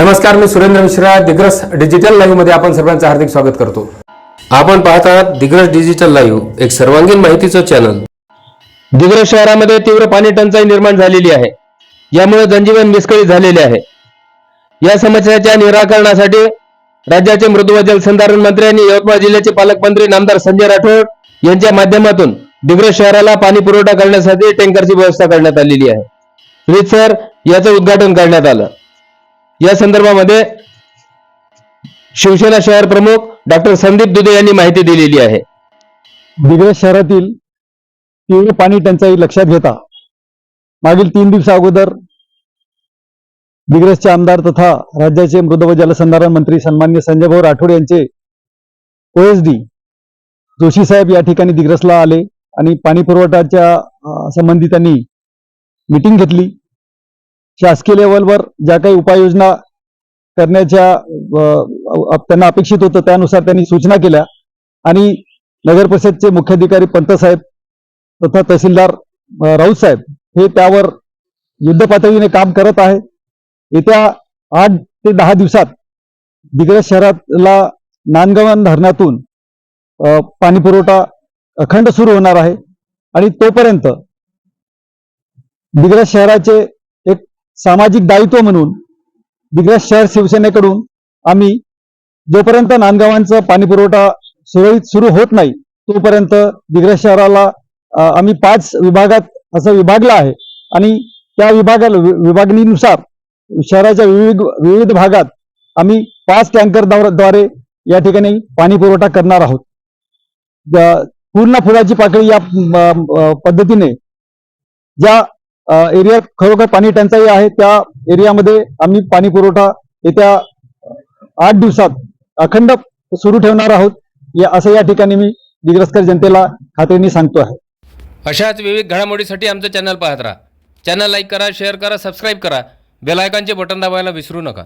नमस्कार मी सुरेंद्र मिश्रा दिग्रस डिजिटल लाईव्हमध्ये आपण सर्वांचं हार्दिक स्वागत करतो. आपण पाहत आहात दिग्रस डिजिटल लाईव्ह एक सर्वांगीण माहितीचं चॅनल दिग्रस शहरामध्ये तीव्र पाणी टंचाई निर्माण झालेली आहे. यामुळे जनजीवन विस्कळीत झालेले आहे. या समस्याच्या निराकरणासाठी राज्याचे मृदू व जलसंधारण मंत्री आणि यवतमाळ जिल्ह्याचे पालकमंत्री नामदार संजय राठोड यांच्या माध्यमातून दिग्रस शहराला पाणी पुरवठा करण्यासाठी टँकरची व्यवस्था करण्यात आलेली आहे. रीतसर याचं उद्घाटन करण्यात आलं. या संदर्भामध्ये शिवसेना शहर प्रमुख डॉक्टर संदीप दुधे यांनी माहिती दिलेली आहे. दिग्रस शहरातील तीव्र पाणी टंचाई लक्षात घेता मागील तीन दिवसा अगोदर दिग्रसचे आमदार तथा राज्याचे मृद व जलसंधारण मंत्री सन्मान्य संजयभाऊ राठोड यांचे ओएसडी जोशी साहेब या ठिकाणी दिग्रसला आले आणि पाणी पुरवठ्याच्या अं, संबंधी त्यांनी मिटिंग घेतली. शासकीय लेवलवर ज्या काही उपाययोजना करण्याच्या त्यांना अपेक्षित होतं त्यानुसार त्यांनी सूचना केल्या. आणि नगर परिषदचे मुख्याधिकारी पंतसाहेब तथा तहसीलदार राऊत साहेब हे त्यावर युद्धपातळीने काम करत आहे. येत्या आठ ते दहा दिवसात दिग्रज शहराला नांदगवन धरणातून पाणीपुरवठा अखंड सुरू होणार आहे. आणि तोपर्यंत दिग्रज शहराचे सामाजिक दायित्व म्हणून दिग्रस शहर शिवसेनेकडून आम्ही जोपर्यंत नांदगावांचा पाणीपुरवठा सुरळीत सुरू होत नाही तोपर्यंत दिग्रस शहराला आम्ही पाच विभागात असं विभागलं आहे. आणि त्या विभागाला विभागणीनुसार शहराच्या विविध विविध भागात आम्ही पाच टँकरद्वारे या ठिकाणी पाणी पुरवठा करणार आहोत. पूर्ण फुलाची पाकळी या पद्धतीने ज्या एरिया एरियात खरोखर पाणी टंचाई आहे. त्या एरियामध्ये आम्ही पाणी पुरवठा येत्या आठ दिवसात अखंड सुरू ठेवणार आहोत. या असं या ठिकाणी मी दिग्रस्कर जनतेला खात्रीने सांगतो आहे अशाच विविध घडामोडीसाठी आमचं चॅनल पाहत राहा. चॅनल लाईक करा शेअर करा सबस्क्राईब करा. बेल बटन दाबायला विसरू नका.